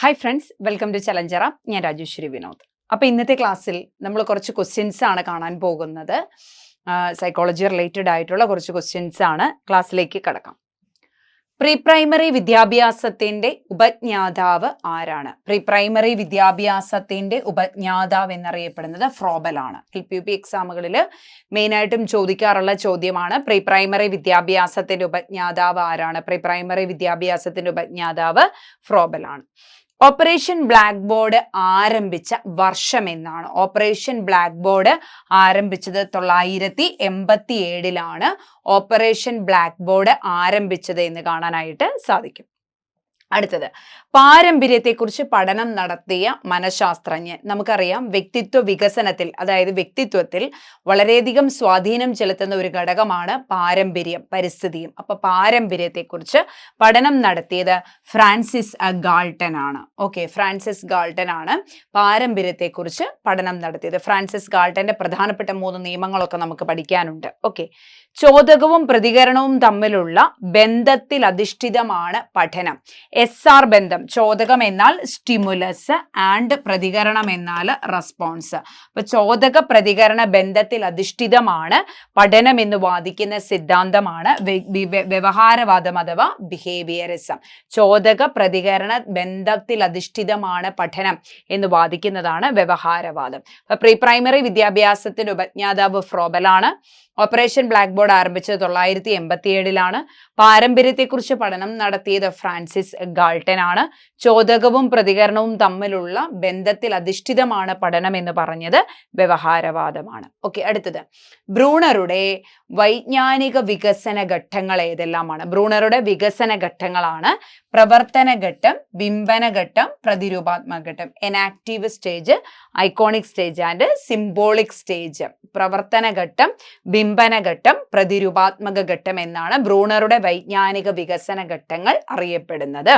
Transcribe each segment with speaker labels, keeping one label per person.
Speaker 1: Hi friends welcome to ചലഞ്ചറ ഞാൻ രാജേശ്വരി വിനോദ്. അപ്പോൾ ഇന്നത്തെ ക്ലാസ്സിൽ നമ്മൾ കുറച്ച് ക്വസ്റ്റ്യൻസ് ആണ് കാണാൻ പോകുന്നത്. സൈക്കോളജി റിലേറ്റഡ് ആയിട്ടുള്ള കുറച്ച് ക്വസ്റ്റ്യൻസ് ആണ് ക്ലാസ്സിലേക്ക് കടക്കാം. പ്രീ പ്രൈമറി വിദ്യാഭ്യാസത്തിന്റെ ഉപജ്ഞാതാവ് ആരാണ്? പ്രീ പ്രൈമറി വിദ്യാഭ്യാസത്തിന്റെ ഉപജ്ഞാതാവ് എന്നറിയപ്പെടുന്നത് ഫ്രോബലാണ് എൽ പി യു പി എക്സാമുകളിൽ മെയിനായിട്ടും ചോദിക്കാറുള്ള ചോദ്യമാണ് പ്രീ പ്രൈമറി വിദ്യാഭ്യാസത്തിന്റെ ഉപജ്ഞാതാവ് ആരാണ്? പ്രീ പ്രൈമറി വിദ്യാഭ്യാസത്തിന്റെ ഉപജ്ഞാതാവ് ഫ്രോബലാണ് ഓപ്പറേഷൻ ബ്ലാക്ക് ബോർഡ് ആരംഭിച്ച വർഷം എന്നാണ്. ഓപ്പറേഷൻ ബ്ലാക്ക് ബോർഡ് ആരംഭിച്ചത് തൊള്ളായിരത്തി എൺപത്തി ഏഴിലാണ് ഓപ്പറേഷൻ ബ്ലാക്ക് ബോർഡ് ആരംഭിച്ചത് എന്ന് കാണാനായിട്ട് സാധിക്കും. അടുത്തത്. പാരമ്പര്യത്തെക്കുറിച്ച് പഠനം നടത്തിയ മനഃശാസ്ത്രജ്ഞൻ. നമുക്കറിയാം വ്യക്തിത്വ വികസനത്തിൽ അതായത് വ്യക്തിത്വത്തിൽ വളരെയധികം സ്വാധീനം ചെലുത്തുന്ന ഒരു ഘടകമാണ് പാരമ്പര്യം പരിസ്ഥിതിയും. അപ്പൊ പാരമ്പര്യത്തെക്കുറിച്ച് പഠനം നടത്തിയത് ഫ്രാൻസിസ് ഗാൾട്ടൻ ആണ്. ഓക്കെ ഫ്രാൻസിസ് ഗാൾട്ടൻ ആണ് പാരമ്പര്യത്തെക്കുറിച്ച് പഠനം നടത്തിയത്. ഫ്രാൻസിസ് ഗാൾട്ടന്റെ പ്രധാനപ്പെട്ട മൂന്ന് നിയമങ്ങളൊക്കെ നമുക്ക് പഠിക്കാനുണ്ട്. ഓക്കെ ചോദകവും പ്രതികരണവും തമ്മിലുള്ള ബന്ധത്തിൽ അധിഷ്ഠിതമാണ് പഠനം. എസ് ആർ ബന്ധം ചോദകം എന്നാൽ സ്റ്റിമുലസ് ആൻഡ് പ്രതികരണം എന്നാൽ റെസ്പോൺസ് അപ്പൊ ചോദക പ്രതികരണ ബന്ധത്തിൽ അധിഷ്ഠിതമാണ് പഠനം എന്ന് വാദിക്കുന്ന സിദ്ധാന്തമാണ് വ്യവഹാരവാദം അഥവാ ബിഹേവിയറിസം ചോദക പ്രതികരണ ബന്ധത്തിൽ അധിഷ്ഠിതമാണ് പഠനം എന്ന് വാദിക്കുന്നതാണ് വ്യവഹാരവാദം. പ്രീ പ്രൈമറി വിദ്യാഭ്യാസത്തിന്റെ ഉപജ്ഞാതാവ് ഫ്രോബലാണ്. ഓപ്പറേഷൻ ബ്ലാക്ക് ബോർഡ് ആരംഭിച്ചത് തൊള്ളായിരത്തി എൺപത്തിയേഴിലാണ്. പാരമ്പര്യത്തെക്കുറിച്ച് പഠനം നടത്തിയത് ഫ്രാൻസിസ് ഗാൾട്ടൻ ആണ് ചോദകവും പ്രതികരണവും തമ്മിലുള്ള ബന്ധത്തിൽ അധിഷ്ഠിതമാണ് പഠനം എന്ന് പറഞ്ഞത് വ്യവഹാരവാദമാണ്. ഓക്കെ അടുത്തത്. ബ്രൂണറുടെ വൈജ്ഞാനിക വികസന ഘട്ടങ്ങൾ ഏതെല്ലാമാണ്? ബ്രൂണറുടെ വികസന ഘട്ടങ്ങളാണ് പ്രവർത്തന ഘട്ടം ബിംബന ഘട്ടം പ്രതിരൂപാത്മക ഘട്ടം. Enactive stage iconic stage and symbolic stage പ്രവർത്തന ഘട്ടം ബിംബന ഘട്ടം പ്രതിരൂപാത്മക ഘട്ടം എന്നാണ് ബ്രൂണറുടെ വൈജ്ഞാനിക വികസന ഘട്ടങ്ങൾ അറിയപ്പെടുന്നത്.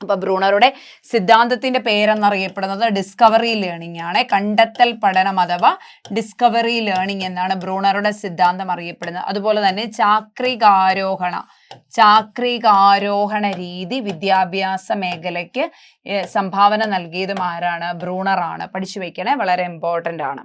Speaker 1: അപ്പൊ ബ്രൂണറുടെ സിദ്ധാന്തത്തിന്റെ പേരെന്നറിയപ്പെടുന്നത് ഡിസ്കവറി ലേണിംഗ് ആണ്. കണ്ടെത്തൽ പഠനം അഥവാ ഡിസ്കവറി ലേണിംഗ് എന്നാണ് ബ്രൂണറുടെ സിദ്ധാന്തം അറിയപ്പെടുന്നത്. അതുപോലെ തന്നെ ചാക്രികാരോഹണ. ചാക്രികാരോഹണ രീതി വിദ്യാഭ്യാസ മേഖലയ്ക്ക് സംഭാവന നൽകിയതും ആരാണ്? ബ്രൂണറാണ് പഠിച്ചു വയ്ക്കണേ വളരെ ഇമ്പോർട്ടന്റ് ആണ്.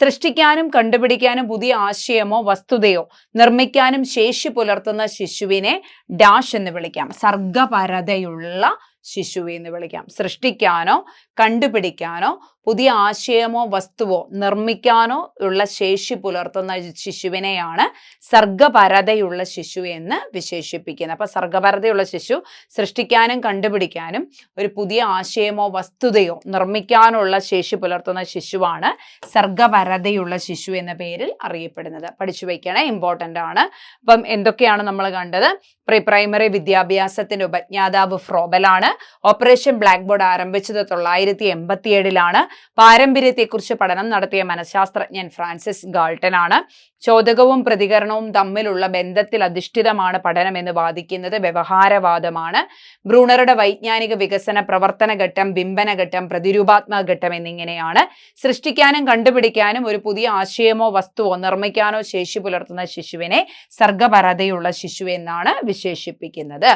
Speaker 1: സൃഷ്ടിക്കാനും കണ്ടുപിടിക്കാനും പുതിയ ആശയമോ വസ്തുതയോ നിർമ്മിക്കാനും ശേഷി പുലർത്തുന്ന ശിശുവിനെ ഡാഷ് എന്ന് വിളിക്കാം. സർഗപരതയുള്ള ശിശു എന്ന് വിളിക്കാം. സൃഷ്ടിക്കാനോ കണ്ടുപിടിക്കാനോ പുതിയ ആശയമോ വസ്തുവോ നിർമ്മിക്കാനോ ഉള്ള ശേഷി പുലർത്തുന്ന ശിശുവിനെയാണ് സർഗപരതയുള്ള ശിശു എന്ന് വിശേഷിപ്പിക്കുന്നത്. അപ്പൊ സർഗപരതയുള്ള ശിശു സൃഷ്ടിക്കാനും കണ്ടുപിടിക്കാനും ഒരു പുതിയ ആശയമോ വസ്തുതയോ നിർമ്മിക്കാനുള്ള ശേഷി പുലർത്തുന്ന ശിശുവാണ് സർഗപരതയുള്ള ശിശു എന്ന പേരിൽ അറിയപ്പെടുന്നത്. പഠിച്ചു വയ്ക്കണേ ഇമ്പോർട്ടന്റ് ആണ്. അപ്പം എന്തൊക്കെയാണ് നമ്മൾ കണ്ടത്? പ്രീ പ്രൈമറി വിദ്യാഭ്യാസത്തിന്റെ ഉപജ്ഞാതാവ് ഫ്രോബലാണ് ഓപ്പറേഷൻ ബ്ലാക്ക് ബോർഡ് ആരംഭിച്ചത് തൊള്ളായിരത്തി എൺപത്തി ഏഴിലാണ് പാരമ്പര്യത്തെക്കുറിച്ച് പഠനം നടത്തിയ മനഃശാസ്ത്രജ്ഞൻ ഫ്രാൻസിസ് ഗാൾട്ടൻ ആണ് ചോദകവും പ്രതികരണവും തമ്മിലുള്ള ബന്ധത്തിൽ അധിഷ്ഠിതമാണ് പഠനം എന്ന് വാദിക്കുന്നത് വ്യവഹാരവാദമാണ്. ബ്രൂണറുടെ വൈജ്ഞാനിക വികസന പ്രവർത്തന ഘട്ടം ബിംബന ഘട്ടം പ്രതിരൂപാത്മക ഘട്ടം എന്നിങ്ങനെയാണ്. സൃഷ്ടിക്കാനും കണ്ടുപിടിക്കാനും ഒരു പുതിയ ആശയമോ വസ്തുവോ നിർമ്മിക്കാനോ ശേഷി പുലർത്തുന്ന ശിശുവിനെ സർഗപരതയുള്ള ശിശു എന്നാണ് വിശേഷിപ്പിക്കുന്നത്.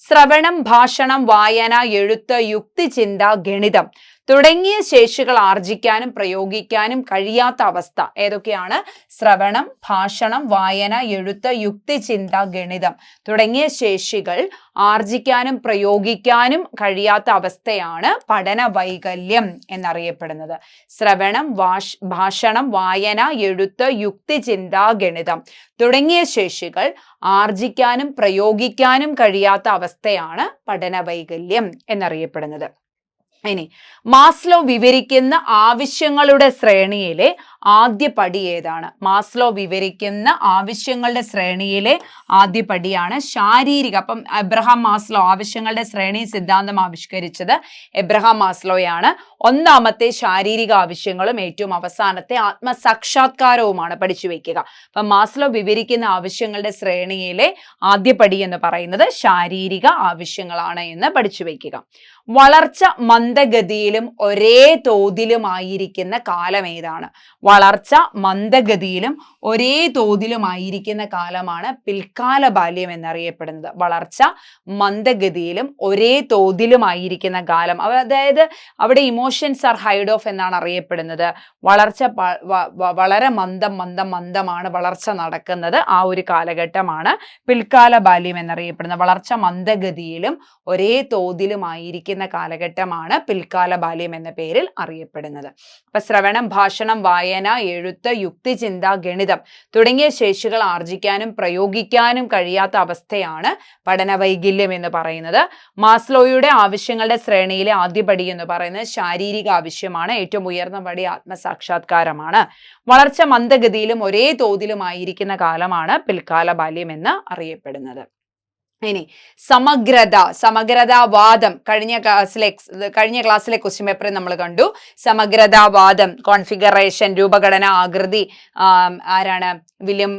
Speaker 1: ശ്രവണം ഭാഷണം വായന എഴുത്ത് യുക്തിചിന്ത ഗണിതം. തുടങ്ങിയ ശേഷികൾ ആർജിക്കാനും പ്രയോഗിക്കാനും കഴിയാത്ത അവസ്ഥ. ഏതൊക്കെയാണ്? ശ്രവണം ഭാഷണം വായന എഴുത്ത് യുക്തിചിന്ത ഗണിതം തുടങ്ങിയ ശേഷികൾ ആർജിക്കാനും പ്രയോഗിക്കാനും കഴിയാത്ത അവസ്ഥയാണ് പഠന വൈകല്യം എന്നറിയപ്പെടുന്നത്. ശ്രവണം വാഷ് ഭാഷണം വായന എഴുത്ത് യുക്തിചിന്ത ഗണിതം തുടങ്ങിയ ശേഷികൾ ആർജിക്കാനും പ്രയോഗിക്കാനും കഴിയാത്ത അവസ്ഥയാണ് പഠന വൈകല്യം എന്നറിയപ്പെടുന്നത്. ഇനി മാസ്ലോ വിവരിക്കുന്ന ആവശ്യങ്ങളുടെ ശ്രേണിയിലെ ആദ്യ പടി ഏതാണ്? മാസ്ലോ വിവരിക്കുന്ന ആവശ്യങ്ങളുടെ ശ്രേണിയിലെ ആദ്യ പടിയാണ് ശാരീരിക. അപ്പം എബ്രഹാം മാസ്ലോ ആവശ്യങ്ങളുടെ ശ്രേണി സിദ്ധാന്തം ആവിഷ്കരിച്ചത് എബ്രഹാം മാസ്ലോയാണ്. ഒന്നാമത്തെ ശാരീരിക ആവശ്യങ്ങളും ഏറ്റവും അവസാനത്തെ ആത്മസാക്ഷാത്കാരവുമാണ് പഠിച്ചു വയ്ക്കുക അപ്പം മാസ്ലോ വിവരിക്കുന്ന ആവശ്യങ്ങളുടെ ശ്രേണിയിലെ ആദ്യ പടി എന്ന് പറയുന്നത് ശാരീരിക ആവശ്യങ്ങളാണ് എന്ന് പഠിച്ചു വയ്ക്കുക വളർച്ച മന്ദഗതിയിലും ഒരേ തോതിലുമായിരിക്കുന്ന കാലം ഏതാണ്? വളർച്ച മന്ദഗതിയിലും ഒരേ തോതിലുമായിരിക്കുന്ന കാലമാണ് പിൽക്കാല ബാല്യം എന്നറിയപ്പെടുന്നത്. വളർച്ച മന്ദഗതിയിലും ഒരേ തോതിലുമായിരിക്കുന്ന കാലം. അതായത് അവിടെ ഇമോഷൻസ് ആർ ഹൈഡ് ഓഫ് എന്നാണ് അറിയപ്പെടുന്നത്. വളർച്ച വളരെ മന്ദം മന്ദം മന്ദമാണ് വളർച്ച നടക്കുന്നത് ആ ഒരു കാലഘട്ടമാണ് പിൽക്കാല ബാല്യം എന്നറിയപ്പെടുന്നത്. വളർച്ച മന്ദഗതിയിലും ഒരേ തോതിലുമായിരിക്കുന്ന കാലഘട്ടമാണ് പിൽക്കാല ബാല്യം എന്ന പേരിൽ അറിയപ്പെടുന്നത്. അപ്പൊ ശ്രവണം ഭാഷണം വായന എഴുത്ത് യുക്തിചിന്ത ഗണിതം തുടങ്ങിയ ശേഷികൾ ആർജിക്കാനും പ്രയോഗിക്കാനും കഴിയാത്ത അവസ്ഥയാണ് പഠന വൈകല്യം എന്ന് പറയുന്നത്. മാസ്ലോയുടെ ആവശ്യങ്ങളുടെ ശ്രേണിയിലെ ആദ്യപടി എന്ന് പറയുന്നത് ശാരീരിക ആവശ്യമാണ്. ഏറ്റവും ഉയർന്ന പടി ആത്മസാക്ഷാത്കാരമാണ്. വളർച്ച മന്ദഗതിയിലും ഒരേ തോതിലുമായിരിക്കുന്ന കാലമാണ് പിൽക്കാല ബാല്യം എന്ന് അറിയപ്പെടുന്നത്. ഇനി സമഗ്രത സമഗ്രതാവാദം കഴിഞ്ഞ ക്ലാസ്സിലെ കഴിഞ്ഞ ക്ലാസ്സിലെ ക്വസ്റ്റ്യൻ പേപ്പറിൽ നമ്മൾ കണ്ടു. സമഗ്രതാവാദം കോൺഫിഗറേഷൻ രൂപഘടന ആകൃതി ആരാണ്? വില്യം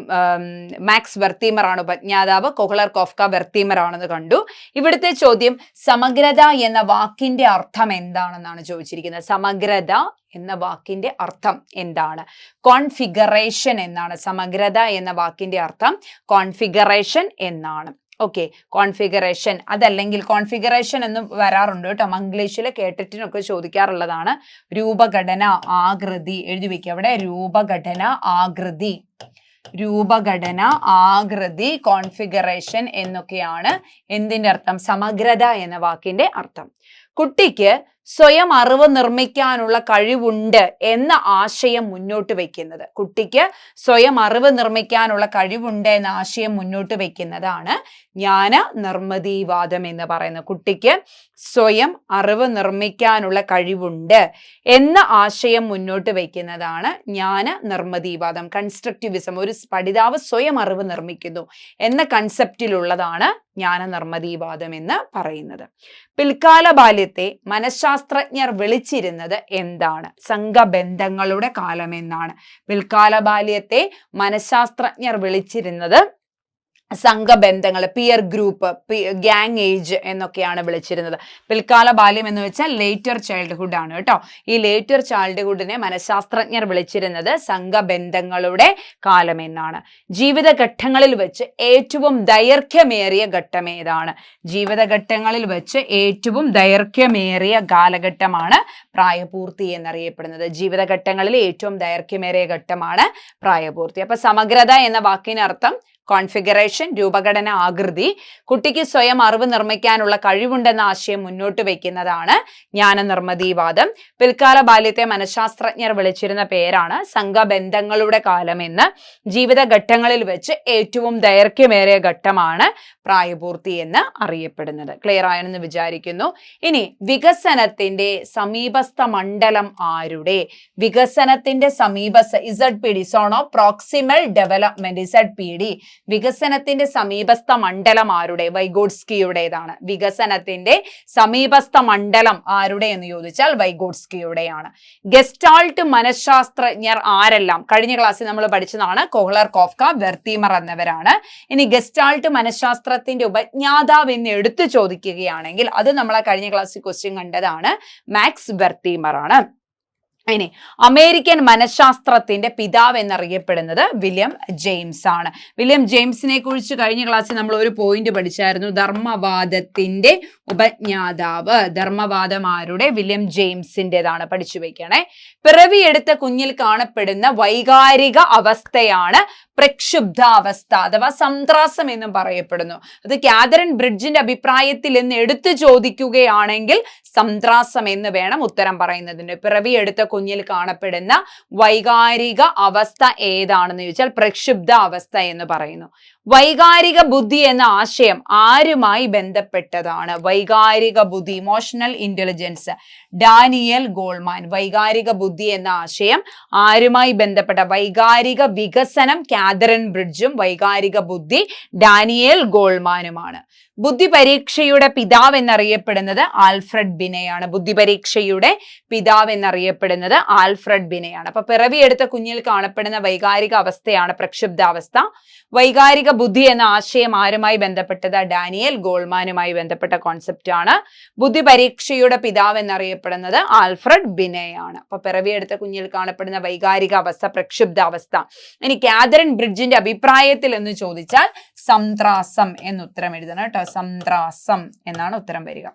Speaker 1: മാക്സ് വെർത്തീമർ ആണ് ഉപജ്ഞാതാവ് കൊഹ്ലർ കോഫ്ക വെർത്തീമർ ആണെന്ന് കണ്ടു. ഇവിടുത്തെ ചോദ്യം സമഗ്രത എന്ന വാക്കിന്റെ അർത്ഥം എന്താണെന്നാണ് ചോദിച്ചിരിക്കുന്നത്. സമഗ്രത എന്ന വാക്കിന്റെ അർത്ഥം എന്താണ്? കോൺഫിഗറേഷൻ എന്നാണ്. സമഗ്രത എന്ന വാക്കിന്റെ അർത്ഥം കോൺഫിഗറേഷൻ എന്നാണ്. ഓക്കെ കോൺഫിഗറേഷൻ അതല്ലെങ്കിൽ കോൺഫിഗറേഷൻ എന്ന് വരാറുണ്ട് കേട്ടോ. മംഗ്ലീഷിൽ കേട്ടിട്ടിനൊക്കെ ചോദിക്കാറുള്ളതാണ്. രൂപഘടന ആകൃതി. എഴുതി വെക്കുക അവിടെ. രൂപഘടന ആകൃതി. രൂപഘടന ആകൃതി കോൺഫിഗറേഷൻ എന്നൊക്കെയാണ് എന്തിന്റെ അർത്ഥം? സമഗ്രത എന്ന വാക്കിന്റെ അർത്ഥം. കുട്ടിക്ക് സ്വയം അറിവ് നിർമ്മിക്കാനുള്ള കഴിവുണ്ട് എന്ന ആശയം മുന്നോട്ട് വയ്ക്കുന്നത് കുട്ടിക്ക് സ്വയം അറിവ് നിർമ്മിക്കാനുള്ള കഴിവുണ്ട് എന്ന ആശയം മുന്നോട്ട് വയ്ക്കുന്നതാണ് ജ്ഞാന നിർമ്മിതിവാദം എന്ന് പറയുന്നത്. കുട്ടിക്ക് സ്വയം അറിവ് നിർമ്മിക്കാനുള്ള കഴിവുണ്ട് എന്ന ആശയം മുന്നോട്ട് വയ്ക്കുന്നതാണ് ജ്ഞാന നിർമ്മിതിവാദം കൺസ്ട്രക്റ്റിവിസം ഒരു പഠിതാവ് സ്വയം അറിവ് നിർമ്മിക്കുന്നു എന്ന കൺസെപ്റ്റിലുള്ളതാണ് ജ്ഞാന നിർമ്മിതിവാദം എന്ന് പറയുന്നത്. പിൽക്കാല ബാല്യത്തെ മനഃശാസ്ത്രജ്ഞർ വിളിച്ചിരുന്നത് എന്താണ്? സംഘബന്ധങ്ങളുടെ കാലം എന്നാണ് പിൽക്കാല ബാല്യത്തെ മനഃശാസ്ത്രജ്ഞർ വിളിച്ചിരുന്നത് സംഘബന്ധങ്ങൾ പിയർ ഗ്രൂപ്പ് ഗ്യാങ് ഏജ് എന്നൊക്കെയാണ് വിളിച്ചിരുന്നത്. പിൽക്കാല ബാല്യം എന്ന് വെച്ചാൽ ലേറ്റർ ചൈൽഡ്ഹുഡ് ആണ് കേട്ടോ. ഈ ലേറ്റർ ചൈൽഡ്ഹുഡിനെ മനഃശാസ്ത്രജ്ഞർ വിളിച്ചിരുന്നത് സംഘബന്ധങ്ങളുടെ കാലം എന്നാണ്. ജീവിതഘട്ടങ്ങളിൽ വെച്ച് ഏറ്റവും ദൈർഘ്യമേറിയ ഘട്ടം ഏതാണ്? ജീവിതഘട്ടങ്ങളിൽ വെച്ച് ഏറ്റവും ദൈർഘ്യമേറിയ കാലഘട്ടമാണ് പ്രായപൂർത്തി എന്നറിയപ്പെടുന്നത്. ജീവിതഘട്ടങ്ങളിൽ ഏറ്റവും ദൈർഘ്യമേറിയ ഘട്ടമാണ് പ്രായപൂർത്തി. അപ്പൊ സമഗ്രത എന്ന വാക്കിനർത്ഥം കോൺഫിഗറേഷൻ രൂപഘടന ആകൃതി കുട്ടിക്ക് സ്വയം അറിവ് നിർമ്മിക്കാനുള്ള കഴിവുണ്ടെന്ന ആശയം മുന്നോട്ട് വയ്ക്കുന്നതാണ് ജ്ഞാനനിർമ്മിതിവാദം. പിൽക്കാല ബാല്യത്തെ മനഃശാസ്ത്രജ്ഞർ വിളിച്ചിരുന്ന പേരാണ് സംഘബന്ധങ്ങളുടെ കാലം എന്ന്. ജീവിതഘട്ടങ്ങളിൽ വെച്ച് ഏറ്റവും ദൈർഘ്യമേറിയ ഘട്ടമാണ് പ്രായപൂർത്തി എന്ന് അറിയപ്പെടുന്നത്. ക്ലിയർ ആയെന്ന് വിചാരിക്കുന്നു. ഇനി വികസനത്തിന്റെ സമീപസ്ഥ മണ്ഡലം ആരുടെ? വികസനത്തിന്റെ സമീപസ്ഥ Z P D of proximal development Z P D വികസനത്തിന്റെ സമീപസ്ഥ മണ്ഡലം ആരുടെ? വൈഗോഡ്സ്കിയുടേതാണ്. വികസനത്തിന്റെ സമീപസ്ഥ മണ്ഡലം ആരുടെ എന്ന് ചോദിച്ചാൽ വൈഗോഡ്സ്കിയുടെയാണ്. ഗസ്റ്റാൾട്ട് മനഃശാസ്ത്രജ്ഞർ ആരെല്ലാം? കഴിഞ്ഞ ക്ലാസ്സിൽ നമ്മൾ പഠിച്ചതാണ് കോഹ്ലർ കോഫ്ക വെർത്തീമർ എന്നവരാണ്. ഇനി ഗെസ്റ്റാൾട്ട് മനഃശാസ്ത്രത്തിന്റെ ഉപജ്ഞാതാവ് എന്ന് എടുത്തു ചോദിക്കുകയാണെങ്കിൽ അത് നമ്മളെ കഴിഞ്ഞ ക്ലാസ്സിൽ ക്വസ്റ്റ്യൻ കണ്ടതാണ് മാക്സ് വെർത്തീമർ ആണ് ഇനി അമേരിക്കൻ മനഃശാസ്ത്രത്തിന്റെ പിതാവ് എന്നറിയപ്പെടുന്നത് വില്യം ജെയിംസ് ആണ്. വില്യം ജെയിംസിനെ കുറിച്ച് കഴിഞ്ഞ ക്ലാസ്സിൽ നമ്മൾ ഒരു പോയിന്റ് പഠിച്ചായിരുന്നു. ധർമ്മവാദത്തിന്റെ ഉപജ്ഞാതാവ്. ധർമ്മവാദം ആരുടെ വില്യം ജെയിംസിന്റെതാണ് പഠിച്ചു വെക്കണേ പിറവിയെടുത്ത കുഞ്ഞിൽ കാണപ്പെടുന്ന വൈകാരിക അവസ്ഥയാണ് പ്രക്ഷുബ്ധാവസ്ഥ അഥവാ സംത്രാസം എന്നും പറയപ്പെടുന്നു. അത് കാതറിൻ ബ്രിഡ്ജിന്റെ അഭിപ്രായത്തിൽ എന്ന് എടുത്തു ചോദിക്കുകയാണെങ്കിൽ സംത്രാസം എന്ന് വേണം ഉത്തരം പറയുന്നതിന്. പിറവിയെടുത്ത കുഞ്ഞിൽ കാണപ്പെടുന്ന വൈകാരിക അവസ്ഥ ഏതാണെന്ന് ചോദിച്ചാൽ പ്രക്ഷുബ്ധ അവസ്ഥ എന്ന് പറയുന്നു. വൈകാരിക ബുദ്ധി എന്ന ആശയം ആരുമായി ബന്ധപ്പെട്ടതാണ്? വൈകാരിക ബുദ്ധി ഇമോഷണൽ ഇന്റലിജൻസ് ഡാനിയൽ ഗോൾമാൻ വൈകാരിക ബുദ്ധി എന്ന ആശയം ആരുമായി ബന്ധപ്പെട്ട? വൈകാരിക വികസനം കാതറിൻ ബ്രിഡ്ജും വൈകാരിക ബുദ്ധി ഡാനിയൽ ഗോൾമാനുമാണ്. ബുദ്ധി പരീക്ഷയുടെ പിതാവ് എന്നറിയപ്പെടുന്നത് ആൽഫ്രഡ് ബിനെയാണ്. ബുദ്ധി പരീക്ഷയുടെ പിതാവ് എന്നറിയപ്പെടുന്നത് ആൽഫ്രഡ് ബിനെയാണ്. അപ്പൊ പിറവിയെടുത്ത കുഞ്ഞിൽ കാണപ്പെടുന്ന വൈകാരിക അവസ്ഥയാണ് പ്രക്ഷുബ്ധാവസ്ഥ. വൈകാരിക ബുദ്ധി എന്ന ആശയം ആരുമായി ബന്ധപ്പെട്ടത്? ഡാനിയൽ ഗോൾമാനുമായി ബന്ധപ്പെട്ട കോൺസെപ്റ്റ് ആണ്. ബുദ്ധി പരീക്ഷയുടെ പിതാവ് എന്നറിയപ്പെടുന്നത് ആൽഫ്രഡ് ബിനയാണ്. അപ്പൊ പിറവിയെടുത്ത കുഞ്ഞിൽ കാണപ്പെടുന്ന വൈകാരിക അവസ്ഥ പ്രക്ഷുബ്ധ അവസ്ഥ. ഇനി കാതറിൻ ബ്രിഡ്ജിന്റെ അഭിപ്രായത്തിൽ എന്ന് ചോദിച്ചാൽ സംത്രാസം എന്ന് ഉത്തരം എഴുതണം കേട്ടോ. സംത്രാസം എന്നാണ് ഉത്തരം വരിക.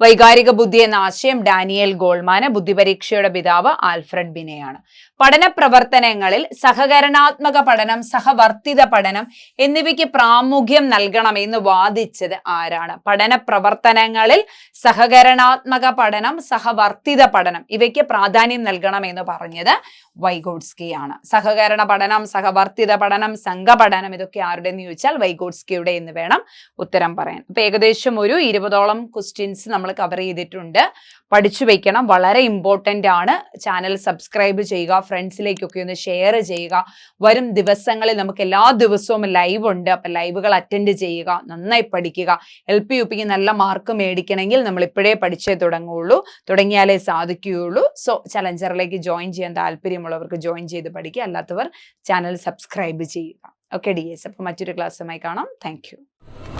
Speaker 1: വൈകാരിക ബുദ്ധി എന്ന ആശയം ഡാനിയൽ ഗോൾമാന് ബുദ്ധിപരീക്ഷയുടെ പിതാവ് ആൽഫ്രഡ് ബിനെയാണ്. പഠന പ്രവർത്തനങ്ങളിൽ സഹകരണാത്മക പഠനം സഹവർത്തിത പഠനം എന്നിവയ്ക്ക് പ്രാമുഖ്യം നൽകണം എന്ന് വാദിച്ചത് ആരാണ്? പഠന പ്രവർത്തനങ്ങളിൽ സഹകരണാത്മക പഠനം സഹവർത്തിത പഠനം ഇവയ്ക്ക് പ്രാധാന്യം നൽകണം എന്ന് പറഞ്ഞത് വൈഗോഡ്സ്കിയാണ്. സഹകരണ പഠനം സഹവർത്തിത പഠനം സംഘപഠനം ഇതൊക്കെ ആരുടെ എന്ന് ചോദിച്ചാൽ വൈഗോഡ്സ്കിയുടെ എന്ന് വേണം ഉത്തരം പറയാൻ. അപ്പൊ ഏകദേശം ഒരു ഇരുപതോളം ക്വസ്റ്റ്യൻസ് നമ്മൾ കവർ ചെയ്തിട്ടുണ്ട്. പഠിച്ചു വെക്കണം. വളരെ ഇമ്പോർട്ടന്റ് ആണ്. ചാനൽ സബ്സ്ക്രൈബ് ചെയ്യുക ഫ്രണ്ട്സിലേക്കൊക്കെ ഒന്ന് ഷെയർ ചെയ്യുക. വരും ദിവസങ്ങളിൽ നമുക്ക് എല്ലാ ദിവസവും ലൈവ് ഉണ്ട്. അപ്പം ലൈവുകൾ അറ്റൻഡ് ചെയ്യുക നന്നായി പഠിക്കുക. എൽ പി യു പിക്ക് നല്ല മാർക്ക് മേടിക്കണമെങ്കിൽ നമ്മൾ ഇപ്പോഴേ പഠിച്ചേ തുടങ്ങുകയുള്ളൂ തുടങ്ങിയാലേ സാധിക്കുകയുള്ളൂ. സോ ചലഞ്ചറിലേക്ക് ജോയിൻ ചെയ്യാൻ താല്പര്യമുള്ളവർക്ക് ജോയിൻ ചെയ്ത് പഠിക്കുക. അല്ലാത്തവർ ചാനൽ സബ്സ്ക്രൈബ് ചെയ്യുക. ഓക്കെ ഡി എസ് അപ്പം മറ്റൊരു ക്ലാസ്സുമായി കാണാം. താങ്ക്